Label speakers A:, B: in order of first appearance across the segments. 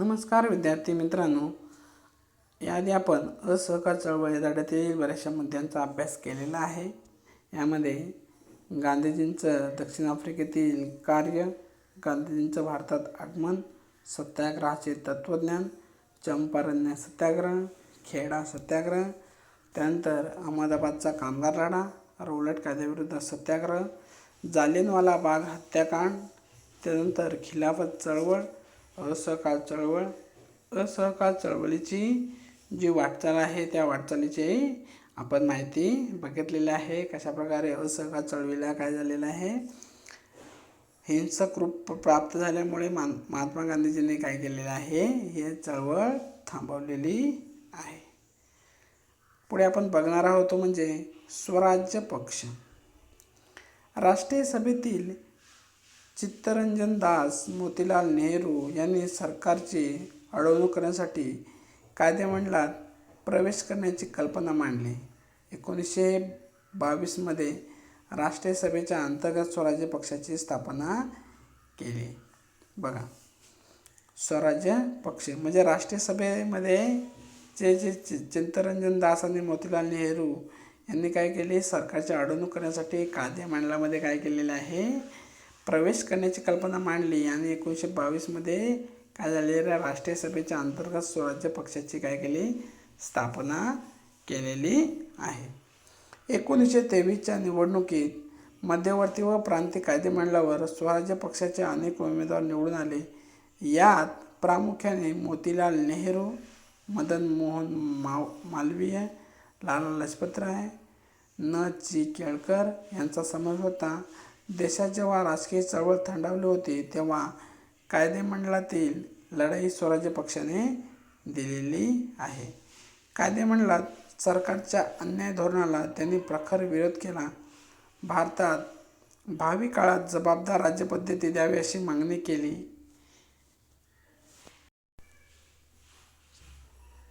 A: नमस्कार विद्यार्थी मित्रांनो. याआधी आपण असहकार चळवळ या धड्यातील बऱ्याचशा मुद्द्यांचा अभ्यास केलेला आहे. यामध्ये गांधीजींचं दक्षिण आफ्रिकेतील कार्य गांधीजींचं भारतात आगमन सत्याग्रहाचे तत्त्वज्ञान चंपारण्य सत्याग्रह खेडा सत्याग्रह त्यानंतर अहमदाबादचा कामगार लढा रोलट कायद्याविरुद्ध सत्याग्रह जालियनवाला बाग हत्याकांड त्यानंतर खिलाफत चळवळ असहकार चळवळ असहकार चळवळीची जी वाटचाल आहे त्या वाटचालीची आपण माहिती बघितलेली आहे. कशाप्रकारे असहकार चळवळीला काय झालेलं आहे? हिंसक रूप प्राप्त झाल्यामुळे मान महात्मा गांधीजींनी काय केलेलं आहे? हे चळवळ थांबवलेली आहे. पुढे आपण बघणार आहोत म्हणजे स्वराज्य पक्ष. राष्ट्रीय सभेतील चित्तरंजन दास मोतीलाल नेहरू यांनी सरकारची अडवणूक करण्यासाठी कायदेमंडळात प्रवेश करण्याची कल्पना मांडली. एकोणीसशे बावीसमध्ये राष्ट्रीय सभेच्या अंतर्गत स्वराज्य पक्षाची स्थापना केली. बघा स्वराज्य पक्ष म्हणजे राष्ट्रीय सभेमध्ये जे जे चि चित्तरंजन दास आणि मोतीलाल नेहरू यांनी काय केले? सरकारची अडवणूक करण्यासाठी कायदेमंडळामध्ये काय केलेलं आहे? प्रवेश करण्याची कल्पना मांडली आणि एकोणीसशे बावीसमध्ये काय झालेल्या राष्ट्रीय सभेच्या अंतर्गत स्वराज्य पक्षाची काय केली? स्थापना केलेली आहे. एकोणीसशे तेवीसच्या निवडणुकीत मध्यवर्ती व प्रांतिक कायदेमंडळावर स्वराज्य पक्षाचे अनेक उमेदवार निवडून आले. यात प्रामुख्याने मोतीलाल नेहरू मदन मोहन माव मालवीय लाला लजपतराय न. ची केळकर यांचा समावेश होता. देशात जेव्हा राजकीय चळवळ थंडावली होती तेव्हा कायदेमंडळातील लढाई स्वराज्य पक्षाने दिलेली आहे. कायदेमंडळात सरकारच्या अन्याय धोरणाला त्यांनी प्रखर विरोध केला. भारतात भावी काळात जबाबदार राज्यपद्धती द्यावी अशी मागणी केली.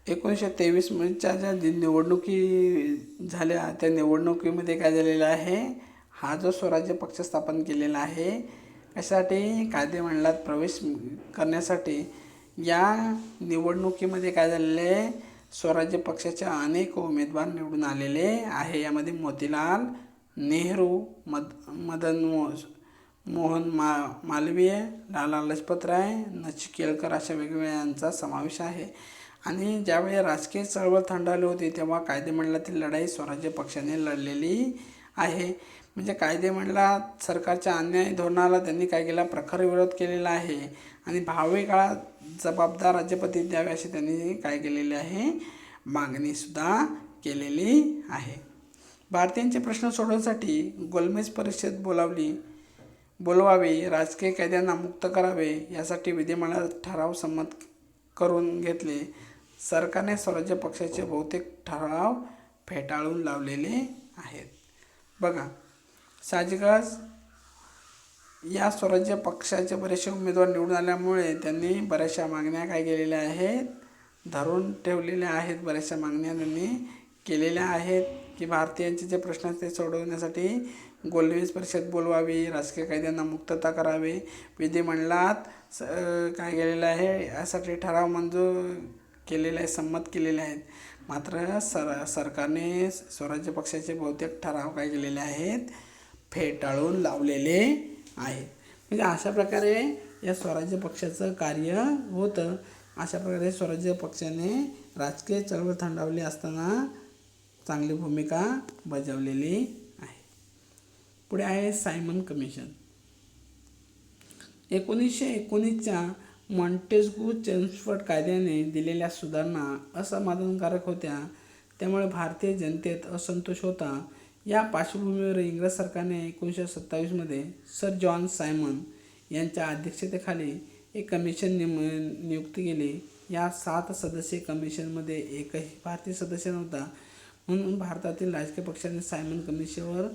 A: एकोणीसशे तेवीसच्या ज्या निवडणुकी झाल्या त्या निवडणुकीमध्ये काय झालेलं आहे? हा जो स्वराज्य पक्ष स्थापन केलेला आहे कशासाठी कायदेमंडळात प्रवेश करण्यासाठी या निवडणुकीमध्ये काय झालेलं आहे स्वराज्य पक्षाच्या अनेक उमेदवार निवडून आलेले आहे. यामध्ये मोतीलाल नेहरू मद मदन मो मोहन मा मालवीय लाला लजपतराय नचिकेलकर अशा वेगवेगळ्यांचा समावेश आहे. आणि ज्यावेळी राजकीय चळवळ थंडावली होती तेव्हा कायदेमंडळातील लढाई स्वराज्य पक्षाने लढलेली आहे. म्हणजे कायदे म्हटला सरकारच्या अन्याय धोरणाला त्यांनी काय केला? प्रखर विरोध केलेला आहे. आणि भावी काळात जबाबदार राज्यपती द्यावे अशी त्यांनी काय केलेले आहे? मागणीसुद्धा केलेली आहे. भारतीयांचे प्रश्न सोडवण्यासाठी गोलमेज परिषद बोलावली. बोलवावी राजकीय कायद्यांना मुक्त करावे यासाठी विधिमंडळात ठराव संमत करून घेतले. सरकारने स्वराज्य पक्षाचे बहुतेक ठराव फेटाळून लावलेले आहेत. बघा साहजिकच या स्वराज्य पक्षाचे बरेचसे उमेदवार निवडून आल्यामुळे त्यांनी बऱ्याचशा मागण्या काय केलेल्या आहेत धरून ठेवलेल्या आहेत बऱ्याचशा मागण्या त्यांनी केलेल्या आहेत की भारतीयांचे जे प्रश्न आहेत ते सोडवण्यासाठी गोलमेज परिषद बोलवावी राजकीय कायद्यांना मुक्तता करावी विधिमंडळात स काय केलेलं आहे यासाठी ठराव मंजूर केलेले आहे संमत केलेले आहेत. मात्र सर सरकारने स्वराज्य पक्षाचे बहुतेक ठराव काय केलेले आहेत? फेटाळून लावलेले आहेत. म्हणजे अशा प्रकारे या स्वराज्य पक्षाचं कार्य होतं. अशा प्रकारे स्वराज्य पक्षाने राजकीय चळवळ थंडावली असताना चांगली भूमिका बजावलेली आहे. पुढे आहे सायमन कमिशन. एकोणीसशे एकोणीसच्या मॉन्टेस्गू चेम्सफर्ड कायद्याने दिलेल्या सुधारणा असमाधानकारक होत्या. त्यामुळे भारतीय जनतेत असंतोष होता. या पार्श्वभूमीवर इंग्रज सरकारने एकोणीसशे सत्तावीसमध्ये सर जॉन सायमन यांच्या अध्यक्षतेखाली एक कमिशन निम नियुक्त केली. या सात सदस्यीय कमिशनमध्ये एकही भारतीय सदस्य नव्हता. म्हणून भारतातील राजकीय पक्षाने सायमन कमिशनवर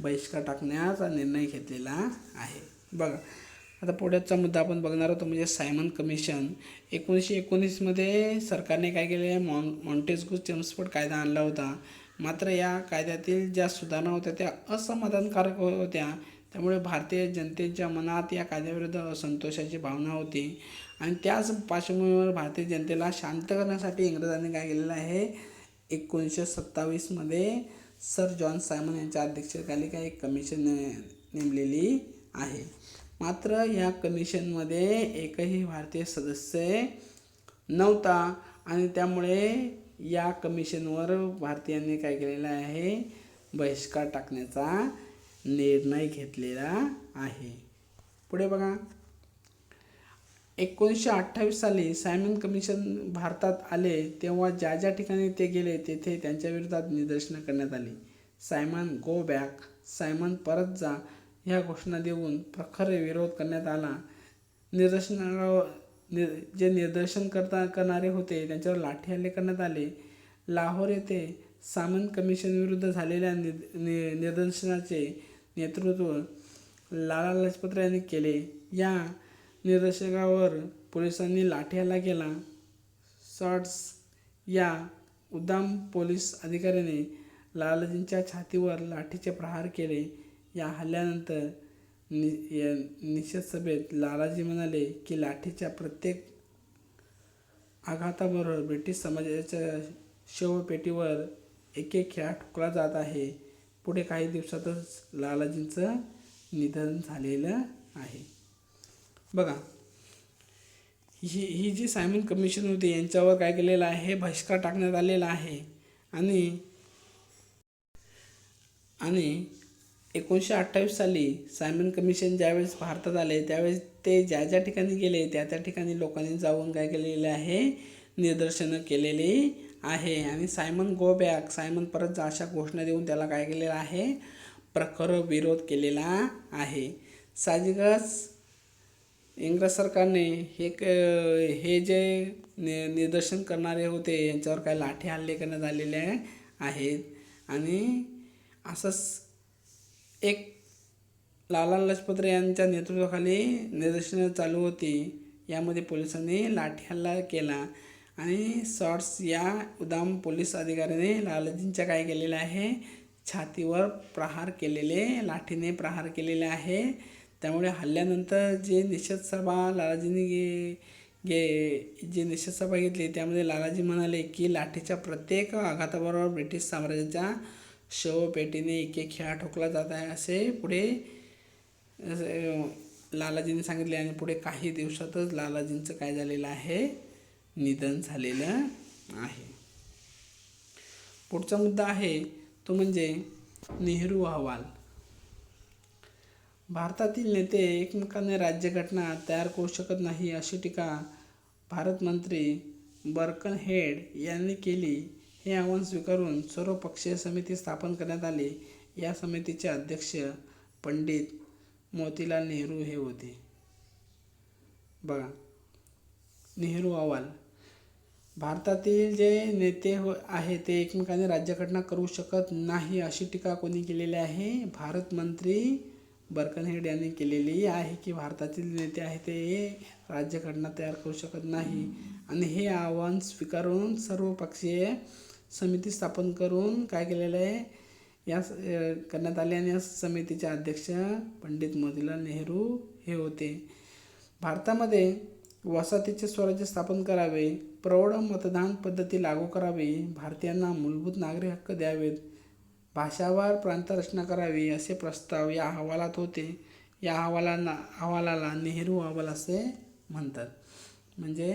A: बहिष्कार टाकण्याचा निर्णय घेतलेला आहे. बघा आता पुढचा मुद्दा आपण बघणार होतो म्हणजे सायमन कमिशन. एकोणीसशे एकोणीसमध्ये सरकारने काय केले? मॉन मॉन्टेस्गू चेम्सफोर्ड कायदा आणला होता. मात्र या कायद्यातील ज्या सुधारणा होत्या त्या असमाधानकारक होत्या. त्यामुळे भारतीय जनतेच्या मनात या कायद्याविरुद्ध असंतोषाची भावना होती. आणि त्याच पार्श्वभूमीवर भारतीय जनतेला शांत करण्यासाठी इंग्रजांनी काय केलेलं आहे? एकोणीसशे सत्तावीसमध्ये सर जॉन सायमन यांच्या अध्यक्षतेखाली काय एक कमिशन नेमलेली आहे. मात्र ह्या कमिशनमध्ये एकही भारतीय सदस्य नव्हता आणि त्यामुळे या कमिशनवर भारतीयांनी काय केलेलं आहे? बहिष्कार टाकण्याचा निर्णय घेतलेला आहे. पुढे बघा. एकोणीसशे अठ्ठावीस साली सायमन कमिशन भारतात आले तेव्हा ज्या ज्या ठिकाणी ते गेले तेथे त्यांच्या विरोधात निदर्शनं करण्यात आली. सायमन गो बॅक सायमन परत जा. ह्या घोषणा देऊन प्रखर विरोध करण्यात आला. निदर्शनावर नि जे निदर्शन करता करणारे होते त्यांच्यावर लाठी हल्ले करण्यात आले. लाहोर येथे सामन कमिशन विरुद्ध झालेल्या नि निदर्शनाचे नेतृत्व लाला लजपतराय यांनी केले. या निदर्शकावर पोलिसांनी लाठी हल्ला केला. शॉर्ट्स या उद्दाम पोलीस अधिकाऱ्याने लालाजींच्या छातीवर लाठीचे प्रहार केले. या हल्ल्यानंतर नि या निषेध सभेत लालाजी म्हणाले की लाठीच्या प्रत्येक आघाताबरोबर ब्रिटिश समाजाच्या शवपेटीवर एक एक खेळा ठोकला जात आहे. पुढे काही दिवसातच लालाजींचं निधन झालेलं आहे. बघा ही ही जी सायमन कमिशन होती यांच्यावर काय केलेलं आहे? बहिष्कार टाकण्यात आलेला आहे. आणि आणि एकोणीसशे अठ्ठावीस साली सायमन कमिशन ज्यावेळेस भारतात आले त्यावेळेस ते ज्या ज्या ठिकाणी गेले त्या त्या ठिकाणी लोकांनी जाऊन काय केलेले आहे? निदर्शनं केलेली आहे. आणि सायमन गो बॅक सायमन परत जा अशा घोषणा देऊन त्याला काय केलेलं आहे? प्रखर विरोध केलेला आहे. साहजिकच इंग्रज सरकारने हे क हे जे नि निदर्शन करणारे होते यांच्यावर काय लाठी हल्ले करण्यात आलेले आहेत? आणि असंच एक लाला लजपतराय यांच्या नेतृत्वाखाली निदर्शनं चालू होती. यामध्ये पोलिसांनी लाठी हल्ला केला आणि शॉर्ट्स या उदाम पोलीस अधिकाऱ्याने लालाजींच्या काय केलेलं आहे? छातीवर प्रहार केलेले लाठीने प्रहार केलेले आहे. त्यामुळे हल्ल्यानंतर जे निषेध सभा लालाजींनी गे गे जी निषेध सभा घेतली त्यामध्ये लालाजी म्हणाले की लाठीच्या प्रत्येक आघाताबरोबर ब्रिटिश साम्राज्याच्या शवपेटीने एक एक खेळा ठोकला जात आहे असे पुढे लालाजींनी सांगितले आणि पुढे काही दिवसातच लालाजींचं काय झालेलं आहे? निधन झालेलं आहे. पुढचा मुद्दा आहे तो म्हणजे नेहरू अहवाल. भारतातील नेते एकमेकांनी राज्यघटना तयार करू शकत नाही अशी टीका भारत मंत्री बर्कन हेड यांनी केली. हे आव्हान स्वीकारून सर्वपक्षीय समिती स्थापन करण्यात आली. या समितीचे अध्यक्ष पंडित मोतीलाल नेहरू हे होते. बघा नेहरू अहवाल. भारतातील जे नेते हो आहे ते एकमेकांनी राज्यघटना करू शकत नाही अशी टीका कोणी केलेली आहे? भारत मंत्री बर्कनहेड यांनी केलेली आहे की भारतातील नेते आहे ते राज्यघटना तयार करू शकत नाही. आणि हे आव्हान स्वीकारून सर्वपक्षीय समिती स्थापन करून काय केलेलं आहे? या करण्यात आले आणि या समितीचे अध्यक्ष पंडित मोतीलाल नेहरू हे होते. भारतामध्ये वसाहतीचे स्वराज्य स्थापन करावे प्रौढ मतदान पद्धती लागू करावी भारतीयांना मूलभूत नागरी हक्क द्यावेत भाषावार प्रांतरचना करावी असे प्रस्ताव या अहवालात होते. या अहवालांना अहवालाला नेहरू अहवाल असे म्हणतात. म्हणजे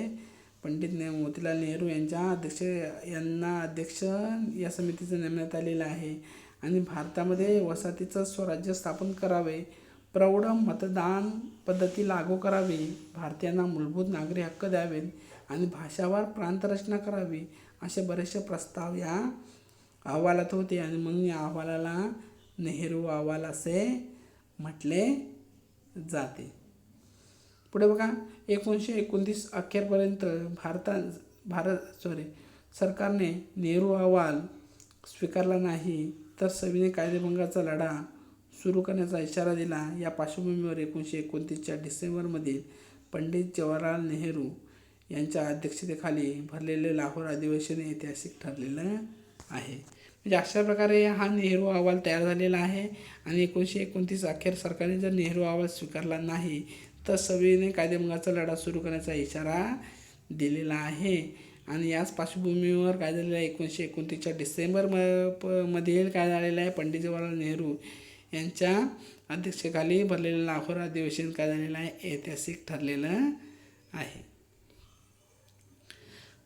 A: पंडित ने मोतीलाल नेहरू यांच्या अध्यक्ष यांना अध्यक्ष या समितीचं नेमण्यात आलेलं आहे. आणि भारतामध्ये वसाहतीचं स्वराज्य स्थापन करावे प्रौढ मतदान पद्धती लागू करावी भारतीयांना मूलभूत नागरी हक्क द्यावेत आणि भाषावार प्रांतरचना करावी असे बरेचसे प्रस्ताव या अहवालात होते. आणि मग या अहवालाला नेहरू अहवाल असे म्हटले जाते. पुढे बघा. एकोणीसशे एकोणतीस अखेरपर्यंत भारता भारत सॉरी सरकारने नेहरू अहवाल स्वीकारला नाही तर सविनय कायदेभंगाचा लढा सुरू करण्याचा इशारा दिला. या पार्श्वभूमीवर एकोणीसशे एकोणतीसच्या डिसेंबरमधील पंडित जवाहरलाल नेहरू यांच्या अध्यक्षतेखाली भरलेले लाहोर अधिवेशन ऐतिहासिक ठरलेलं आहे. म्हणजे अशा प्रकारे हा नेहरू अहवाल तयार झालेला आहे आणि एकोणीसशे एकोणतीस अखेर सरकारने जर नेहरू अहवाल स्वीकारला नाही तर सविनय कायदेभंगाचा लढा सुरू करण्याचा इशारा दिलेला आहे. आणि याच पार्श्वभूमीवर काय झालेलं आहे एकोणीसशे एकोणतीसच्या डिसेंबर म प मधील काय झालेलं आहे पंडित जवाहरलाल नेहरू यांच्या अध्यक्षतेखाली भरलेलं लाहोर अधिवेशन काय झालेलं आहे ऐतिहासिक ठरलेलं आहे.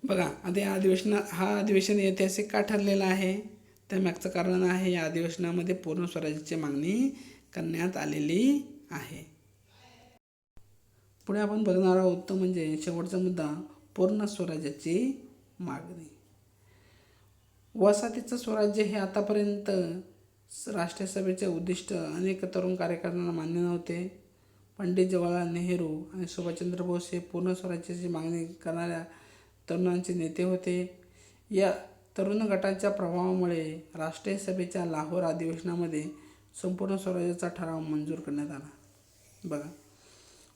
A: बघा आता या अधिवेशना हा अधिवेशन ऐतिहासिक का ठरलेला आहे? त्या मागचं कारण आहे या अधिवेशनामध्ये पूर्ण स्वराज्याची मागणी करण्यात आलेली आहे. पुढे आपण बघणार आहोत तो म्हणजे शेवटचा मुद्दा पूर्ण स्वराज्याची मागणी. वसाहतीचं स्वराज्य हे आतापर्यंत राष्ट्रीय सभेचे उद्दिष्ट अनेक तरुण कार्यकर्त्यांना मान्य नव्हते. पंडित जवाहरलाल नेहरू आणि सुभाषचंद्र बोस हे पूर्ण स्वराज्याची मागणी करणाऱ्या तरुणांचे नेते होते. या तरुण गटाच्या प्रभावामुळे राष्ट्रीय सभेच्या लाहोर अधिवेशनामध्ये संपूर्ण स्वराज्याचा ठराव मंजूर करण्यात आला. बघा.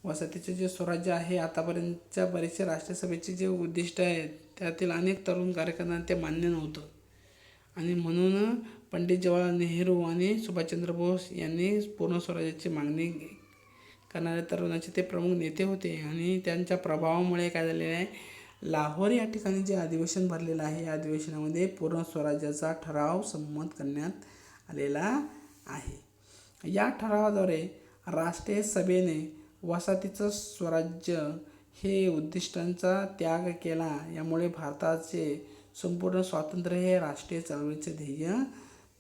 A: वसाहतीचे जे स्वराज्य आहे आतापर्यंतच्या बरेचसे राष्ट्रीय सभेचे जे उद्दिष्ट आहेत त्यातील अनेक तरुण कार्यकर्त्यांना ते मान्य नव्हतं. आणि म्हणून पंडित जवाहरलाल नेहरू आणि सुभाषचंद्र बोस यांनी पूर्ण स्वराज्याची मागणी करणाऱ्या तरुणाचे ते प्रमुख नेते होते. आणि त्यांच्या प्रभावामुळे काय झालेलं आहे लाहोर या ठिकाणी जे अधिवेशन भरलेलं आहे या अधिवेशनामध्ये पूर्ण स्वराज्याचा ठराव संमत करण्यात आलेला आहे. या ठरावाद्वारे राष्ट्रीय सभेने वसाहतीचं स्वराज्य हे उद्दिष्टांचा त्याग केला. यामुळे भारताचे संपूर्ण स्वातंत्र्य हे राष्ट्रीय चळवळीचे ध्येय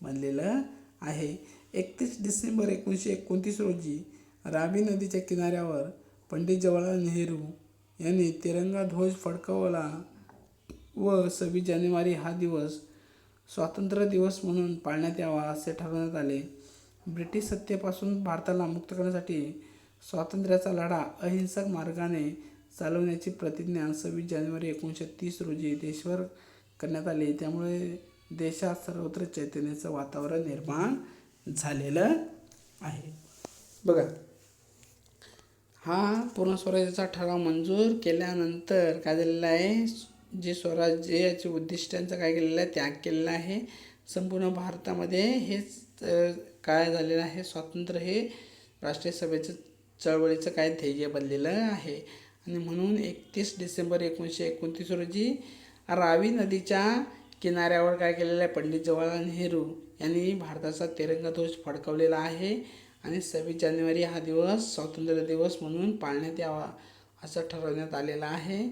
A: बनलेलं आहे. एकतीस डिसेंबर एकोणीसशे एकोणतीस रोजी रावी नदीच्या किनाऱ्यावर पंडित जवाहरलाल नेहरू यांनी तिरंगा ध्वज फडकवला व सव्वीस जानेवारी हा दिवस स्वातंत्र्य दिवस म्हणून पाळण्यात यावा असे ठरवण्यात आले. ब्रिटिश सत्तेपासून भारताला मुक्त करण्यासाठी स्वातंत्र्याचा लढा अहिंसक मार्गाने चालवण्याची प्रतिज्ञा सव्वीस जानेवारी एकोणीसशे तीस रोजी देशभर करण्यात आली. त्यामुळे देशात सर्वत्र चैतन्याचं वातावरण निर्माण झालेलं आहे. बघा हा पूर्ण स्वराज्याचा ठराव मंजूर केल्यानंतर काय झालेलं आहे? जे स्वराज्याचे उद्दिष्टांचं काय केलेलं आहे? त्याग केलेला आहे. संपूर्ण भारतामध्ये हेच काय झालेलं आहे? स्वातंत्र्य हे राष्ट्रीय सभेचं चळवळीचं काय ध्येय बनलेलं आहे. आणि म्हणून एकतीस डिसेंबर एकोणीसशे एकोणतीस रोजी रावी नदीच्या किनाऱ्यावर काय केलेलं आहे? पंडित जवाहरलाल नेहरू यांनी भारताचा तिरंगा ध्वज फडकवलेला आहे. आणि सव्वीस जानेवारी हा दिवस स्वातंत्र्य दिवस म्हणून पाळण्यात यावा असं ठरवण्यात आलेलं आहे.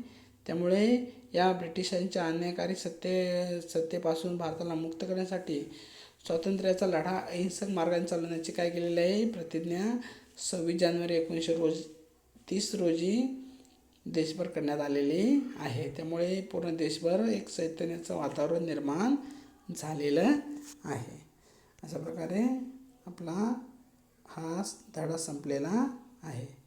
A: त्यामुळे या ब्रिटिशांच्या अन्यायकारी सत्ते सत्तेपासून भारताला मुक्त करण्यासाठी स्वातंत्र्याचा लढा अहिंसक मार्गाने चालवण्याची काय केलेली आहे? प्रतिज्ञा सव्वीस जानेवारी एकोणीसशे रोज तीस रोजी देशभर करण्यात आलेली आहे. त्यामुळे पूर्ण देशभर एक चैतन्याचं वातावरण निर्माण झालेलं आहे. अशा प्रकारे आपला हा धडा संपलेला आहे.